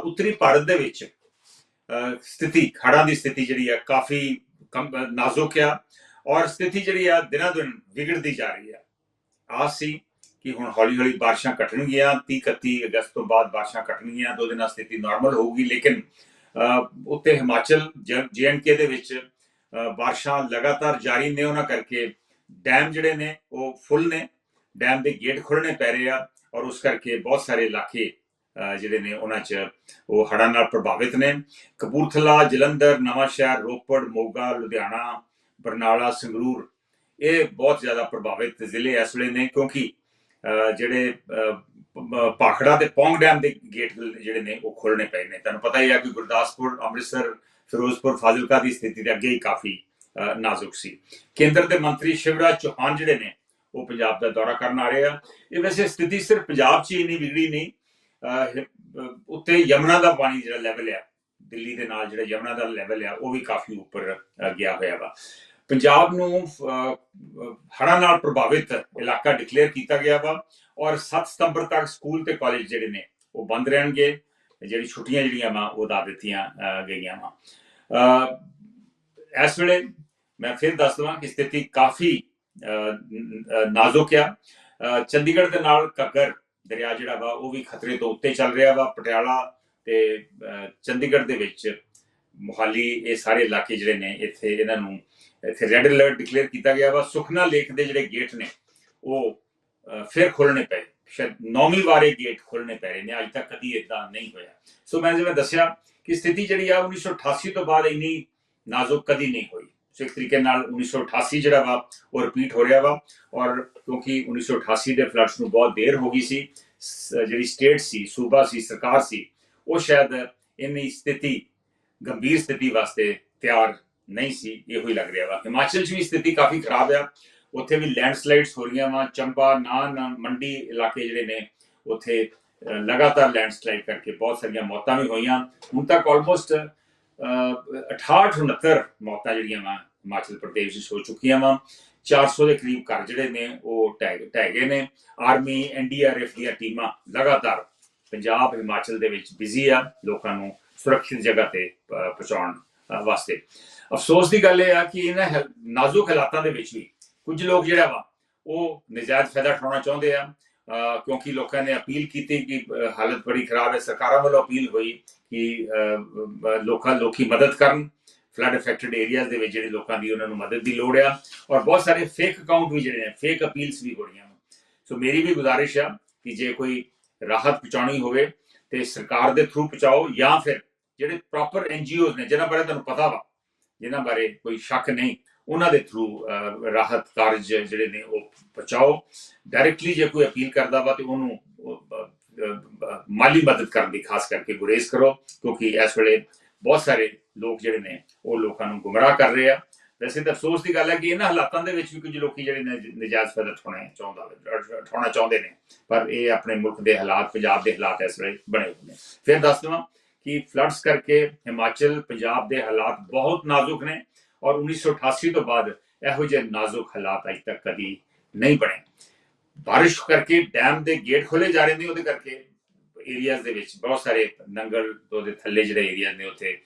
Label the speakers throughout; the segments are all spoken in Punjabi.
Speaker 1: ਉੱਤਰੀ ਭਾਰਤ ਦੇ ਵਿੱਚ ਸਥਿਤੀ ਹੜ੍ਹਾਂ ਦੀ ਸਥਿਤੀ ਜਿਹੜੀ ਆ ਕਾਫੀ ਨਾਜ਼ੁਕ ਆ ਔਰ ਸਥਿਤੀ ਜਿਹੜੀ ਆ ਦਿਨਾਂ ਦਿਨ ਵਿਗੜਦੀ ਜਾ ਰਹੀ ਆ। ਆਸ ਸੀ ਕਿ ਹੁਣ ਹੌਲੀ ਹੌਲੀ ਬਾਰਿਸ਼ਾਂ ਘਟਣਗੀਆਂ 30 31 ਅਗਸਤ ਤੋਂ ਬਾਅਦ ਬਾਰਿਸ਼ਾਂ ਘਟਣਗੀਆਂ ਦੋ ਦਿਨਾਂ ਸਥਿਤੀ ਨਾਰਮਲ ਹੋਊਗੀ ਲੇਕਿਨ ਅਹ, ਉੱਤੇ ਹਿਮਾਚਲ ਜੇਐਨਕੇ ਦੇ ਵਿੱਚ ਅਹ, ਬਾਰਿਸ਼ਾਂ ਲਗਾਤਾਰ ਜਾਰੀ ਨੇ ਉਹਨਾਂ ਕਰਕੇ ਡੈਮ ਜਿਹੜੇ ਨੇ ਉਹ ਫੁੱਲ ਨੇ ਡੈਮ ਦੇ ਗੇਟ ਖੁੱਲਣੇ ਪੈ ਰਹੇ ਆ ਔਰ ਉਸ ਕਰਕੇ ਬਹੁਤ ਸਾਰੇ ਇਲਾਕੇ ਜਿਹੜੇ ਨੇ ਉਹਨਾਂ 'ਚ ਉਹ ਹੜ੍ਹਾਂ ਨਾਲ ਪ੍ਰਭਾਵਿਤ ਨੇ। ਕਪੂਰਥਲਾ ਜਲੰਧਰ ਨਵਾਂ ਸ਼ਹਿਰ ਰੋਪੜ ਮੋਗਾ ਲੁਧਿਆਣਾ ਬਰਨਾਲਾ ਸੰਗਰੂਰ ਇਹ ਬਹੁਤ ਜ਼ਿਆਦਾ ਪ੍ਰਭਾਵਿਤ ਜ਼ਿਲ੍ਹੇ ਇਸ ਵੇਲੇ ਨੇ ਕਿਉਂਕਿ ਜਿਹੜੇ ਅਹ, ਭਾਖੜਾ ਤੇ ਪੌਂਗ ਡੈਮ ਦੇ ਗੇਟ ਜਿਹੜੇ ਨੇ ਉਹ ਖੋਲਣੇ ਪਏ ਨੇ। ਤੁਹਾਨੂੰ ਪਤਾ ਹੀ ਆ ਕਿ ਗੁਰਦਾਸਪੁਰ ਅੰਮ੍ਰਿਤਸਰ ਫਿਰੋਜ਼ਪੁਰ ਫਾਜ਼ਿਲਕਾ ਦੀ ਸਥਿਤੀ ਦੇ ਅੱਗੇ ਹੀ ਕਾਫੀ ਨਾਜ਼ੁਕ ਸੀ। ਕੇਂਦਰ ਦੇ ਮੰਤਰੀ ਸ਼ਿਵਰਾਜ ਚੌਹਾਨ ਜਿਹੜੇ ਨੇ ਉਹ ਪੰਜਾਬ ਦਾ ਦੌਰਾ ਕਰਨ ਆ ਰਹੇ ਆ। ਇਹ ਵੈਸੇ ਸਥਿਤੀ ਸਿਰਫ ਪੰਜਾਬ 'ਚ ਹੀ ਨਹੀਂ ਵਿਗੜੀ ਨਹੀਂ ਉੱਤੇ ਯਮਨਾ ਦਾ ਪਾਣੀ ਜਿਹੜਾ ਲੈਵਲ ਆ, ਦਿੱਲੀ ਦੇ ਨਾਲ ਜਿਹੜਾ ਯਮਨਾ ਦਾ ਲੈਵਲ ਆ, ਉਹ ਵੀ ਕਾਫੀ ਉੱਪਰ ਗਿਆ ਹੋਇਆ ਵਾ। ਪੰਜਾਬ ਨੂੰ ਹੜ੍ਹਾਂ ਨਾਲ ਪ੍ਰਭਾਵਿਤ ਇਲਾਕਾ ਡਿਕਲੇਅਰ ਕੀਤਾ ਗਿਆ ਵਾ ਔਰ 7 ਸਤੰਬਰ ਤੱਕ ਸਕੂਲ ਤੇ ਕਾਲਜ ਜਿਹੜੇ ਨੇ, ਉਹ ਬੰਦ ਰਹਿਣਗੇ। ਜਿਹੜੀ ਛੁੱਟੀਆਂ ਜਿਹੜੀਆਂ ਵਾ, ਉਹ ਦਾ ਦਿੱਤੀਆਂ ਗਈਆਂ ਵਾ। ਇਸ ਵੇਲੇ ਮੈਂ ਫਿਰ ਦੱਸ ਦਵਾਂ ਕਿ ਸਥਿਤੀ ਕਾਫੀ ਨਾਜ਼ੁਕ ਆ। ਚੰਡੀਗੜ੍ਹ ਦੇ ਨਾਲ ਘੱਗਰ ਦਰਿਆ ਜਿਹੜਾ ਵਾ, ਉਹ ਵੀ ਖਤਰੇ ਤੋਂ ਉੱਤੇ ਚੱਲ ਰਿਹਾ ਵਾ, ਪਟਿਆਲਾ ਤੇ ਚੰਡੀਗੜ੍ਹ ਦੇ ਵਿੱਚ। ਮੁਹਾਲੀ, ਇਹ ਸਾਰੇ ਇਲਾਕੇ ਜਿਹੜੇ ਨੇ, ਇੱਥੇ ਇਹਨਾਂ ਨੂੰ, ਇੱਥੇ ਰੈੱਡ ਅਲਰਟ ਡਿਕਲੇਅਰ ਕੀਤਾ ਗਿਆ ਵਾ। ਸੁਖਨਾ ਲੇਕ ਦੇ ਜਿਹੜੇ ਗੇਟ ਨੇ, ਉਹ ਫਿਰ ਖੋਲਣੇ ਪਏ। ਸ਼ਾਇਦ ਨੌਵੀਂ ਵਾਰ ਇਹ ਗੇਟ ਖੋਲਣੇ ਪੈ ਰਹੇ ਨੇ, ਅੱਜ ਤੱਕ ਕਦੀ ਇਦਾਂ ਨਹੀਂ ਹੋਇਆ। ਸੋ ਮੈਂ ਜਿਵੇਂ ਦੱਸਿਆ ਕਿ ਸਥਿਤੀ ਜਿਹੜੀ ਆ 1988 ਤੋਂ ਬਾਅਦ ਇੰਨੀ ਨਾਜ਼ੁਕ ਕਦੀ ਨਹੀਂ ਹੋਈ। ਸੋ ਇੱਕ ਤਰੀਕੇ ਨਾਲ 1988 ਜਿਹੜਾ ਵਾ, ਉਹ ਰਿਪੀਟ ਹੋ ਰਿਹਾ ਵਾ ਔਰ ਕਿਉਂਕਿ 1988 ਦੇ ਫਲੱਡਸ ਨੂੰ ਬਹੁਤ ਦੇਰ ਹੋ ਗਈ ਸੀ, ਸ- ਜਿਹੜੀ ਸਟੇਟ ਸੀ, ਸੂਬਾ ਸੀ, ਸਰਕਾਰ ਸੀ, ਉਹ ਸ਼ਾਇਦ ਇੰਨੀ ਸਥਿਤੀ, ਗੰਭੀਰ ਸਥਿਤੀ ਵਾਸਤੇ ਤਿਆਰ ਨਹੀਂ ਸੀ, ਇਹੋ ਹੀ ਲੱਗ ਰਿਹਾ ਵਾ। ਹਿਮਾਚਲ 'ਚ ਵੀ ਸਥਿਤੀ ਕਾਫੀ ਖਰਾਬ ਆ, ਉੱਥੇ ਵੀ ਲੈਂਡਸਲਾਈਡਸ ਹੋ ਰਹੀਆਂ ਵਾ, ਚੰਬਾ ਨਾਨ ਮੰਡੀ ਇਲਾਕੇ ਜਿਹੜੇ ਨੇ, ਉੱਥੇ ਲਗਾਤਾਰ ਲੈਂਡਸਲਾਈਡ ਕਰਕੇ ਬਹੁਤ ਸਾਰੀਆਂ ਮੌਤਾਂ ਵੀ ਹੋਈਆਂ। ਹੁਣ ਤੱਕ ਆਲਮੋਸਟ 68 69 ਮੌਤਾਂ ਜਿਹੜੀਆਂ ਵਾ, ਹਿਮਾਚਲ ਪ੍ਰਦੇਸ਼ ਵਿੱਚ ਹੋ ਚੁੱਕੀਆਂ ਵਾ। 400 ਦੇ ਕਰੀਬ ਘਰ ਜਿਹੜੇ ਨੇ, ਉਹ ਢਹਿ ਢਹਿ ਗਏ ਨੇ। ਆਰਮੀ ਐਨਡੀਆਰਐਫ ਦੀਆਂ ਟੀਮਾਂ ਲਗਾਤਾਰ ਪੰਜਾਬ, ਹਿਮਾਚਲ ਦੇ ਵਿੱਚ ਬਿਜ਼ੀ ਆ, ਲੋਕਾਂ ਨੂੰ ਸੁਰੱਖਿਅਤ ਜਗ੍ਹਾ ਤੇ ਪਹੁੰਚਾਉਣ ਵਾਸਤੇ। ਅਫਸੋਸ ਦੀ ਗੱਲ ਇਹ ਆ ਕਿ ਇਹਨਾਂ ਨਾਜ਼ੁਕ ਹਾਲਾਤਾਂ ਦੇ ਵਿੱਚ ਵੀ ਕੁਝ ਲੋਕ ਜਿਹੜਾ ਵਾ, ਉਹ ਨਜਾਇਜ਼ ਫਾਇਦਾ ਉਠਾਉਣਾ ਚਾਹੁੰਦੇ ਆ। ਕਿਉਂਕਿ ਲੋਕਾਂ ਨੇ ਅਪੀਲ ਕੀਤੀ ਕਿ ਹਾਲਤ ਬੜੀ ਖਰਾਬ ਹੈ ਸਰਕਾਰਾਂ ਵੱਲੋਂ ਅਪੀਲ ਹੋਈ ਕਿ ਲੋਕਾਂ ਲੋਕੀ ਮਦਦ ਕਰਨ ਫਲੱਡ ਅਫੈਕਟਡ ਏਰੀਆਜ਼ ਦੇ ਵਿੱਚ ਜਿਹੜੇ ਲੋਕਾਂ ਦੀ ਉਹਨਾਂ ਨੂੰ ਮਦਦ ਦੀ ਲੋੜ ਆ ਔਰ ਬਹੁਤ ਸਾਰੇ ਫੇਕ ਅਕਾਊਂਟ ਵੀ ਜਿਹੜੇ ਨੇ ਫੇਕ ਅਪੀਲਸ ਵੀ ਹੋ ਰਹੀਆਂ ਸੋ ਮੇਰੀ ਵੀ ਗੁਜ਼ਾਰਿਸ਼ ਆ ਕਿ ਜੇ ਕੋਈ ਰਾਹਤ ਪਹੁੰਚਾਉਣੀ ਹੋਵੇ ਤੇ ਸਰਕਾਰ ਦੇ ਥਰੂ ਪਹੁੰਚਾਓ ਜਾਂ ਫਿਰ ਜਿਹੜੇ ਪ੍ਰੋਪਰ ਐਨਜੀਓਜ਼ ਨੇ ਜਿਨ੍ਹਾਂ ਬਾਰੇ ਤੁਹਾਨੂੰ ਪਤਾ ਵਾ ਜਿਨ੍ਹਾਂ ਬਾਰੇ ਕੋਈ ਸ਼ੱਕ ਨਹੀਂ ਉਹਨਾਂ ਦੇ ਥਰੂ ਰਾਹਤ ਕਾਰਜ ਜਿਹੜੇ ਨੇ ਉਹ ਪਹੁੰਚਾਓ। ਡਾਇਰੈਕਟਲੀ ਜੇ ਕੋਈ ਅਪੀਲ ਕਰਦਾ ਵਾ ਤੇ ਉਹਨੂੰ ਮਾਲੀ ਮਦਦ ਕਰਨ ਦੀ ਖਾਸ ਕਰਕੇ ਗੁਰੇਜ਼ ਕਰੋ, ਕਿਉਂਕਿ ਇਸ ਵੇਲੇ ਬਹੁਤ ਸਾਰੇ ਲੋਕ ਜਿਹੜੇ ਨੇ, ਉਹ ਲੋਕਾਂ ਨੂੰ ਗੁੰਮਰਾਹ ਕਰ ਰਹੇ ਆ। ਵੈਸੇ ਤਾਂ ਅਫਸੋਸ ਦੀ ਗੱਲ ਹੈ ਕਿ ਇਹਨਾਂ ਹਾਲਾਤਾਂ ਦੇ ਵਿੱਚ ਵੀ ਕੁਝ ਲੋਕੀ ਜਿਹੜੇ ਨੇ ਨਜਾਇਜ਼ ਫਾਇਦਾ ਉਠਾਉਣਾ ਚਾਹੁੰਦਾ ਉਠਾਉਣਾ ਚਾਹੁੰਦੇ ਨੇ। ਪਰ ਇਹ ਆਪਣੇ ਮੁਲਕ ਦੇ ਹਾਲਾਤ, ਪੰਜਾਬ ਦੇ ਹਾਲਾਤ ਇਸ ਵੇਲੇ ਬਣੇ ਹੋਏ ਨੇ। ਫਿਰ ਦੱਸ ਦਵਾਂ ਕਿ ਫਲੱਡਸ ਕਰਕੇ ਹਿਮਾਚਲ, ਪੰਜਾਬ ਦੇ ਹਾਲਾਤ ਬਹੁਤ ਨਾਜ਼ੁਕ ਨੇ। ਔਰ 1988 ਤੋਂ ਬਾਅਦ ਇਹੋ ਜਿਹੇ ਨਾਜ਼ੁਕ ਹਾਲਾਤ ਅਜੇ ਤੱਕ ਕਦੀ ਨਹੀਂ ਬਣੇ। ਬਾਰਿਸ਼ ਕਰਕੇ ਡੈਮ ਦੇ ਗੇਟ ਖੋਲੇ ਜਾ ਰਹੇ ਨੇ, ਉਹਦੇ ਕਰਕੇ ਏਰੀਆਜ਼ ਦੇ ਵਿੱਚ ਬਹੁਤ ਸਾਰੇ ਨੰਗਲ ਤੋਂ ਦੇ ਥੱਲੇ ਜਿਹੜੇ ਏਰੀਆ ਨੇ, ਉੱਥੇ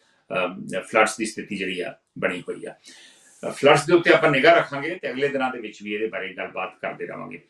Speaker 1: ਫਲੱਡਸ ਦੀ ਸਥਿਤੀ ਜਿਹੜੀ ਆ, ਬਣੀ ਹੋਈ ਆ। ਫਲੱਡਸ ਦੇ ਉੱਤੇ ਆਪਾਂ ਨਿਗਾਹ ਰੱਖਾਂਗੇ ਤੇ ਅਗਲੇ ਦਿਨਾਂ ਦੇ ਵਿੱਚ ਵੀ ਇਹਦੇ ਬਾਰੇ ਗੱਲਬਾਤ ਕਰਦੇ ਰਵਾਂਗੇ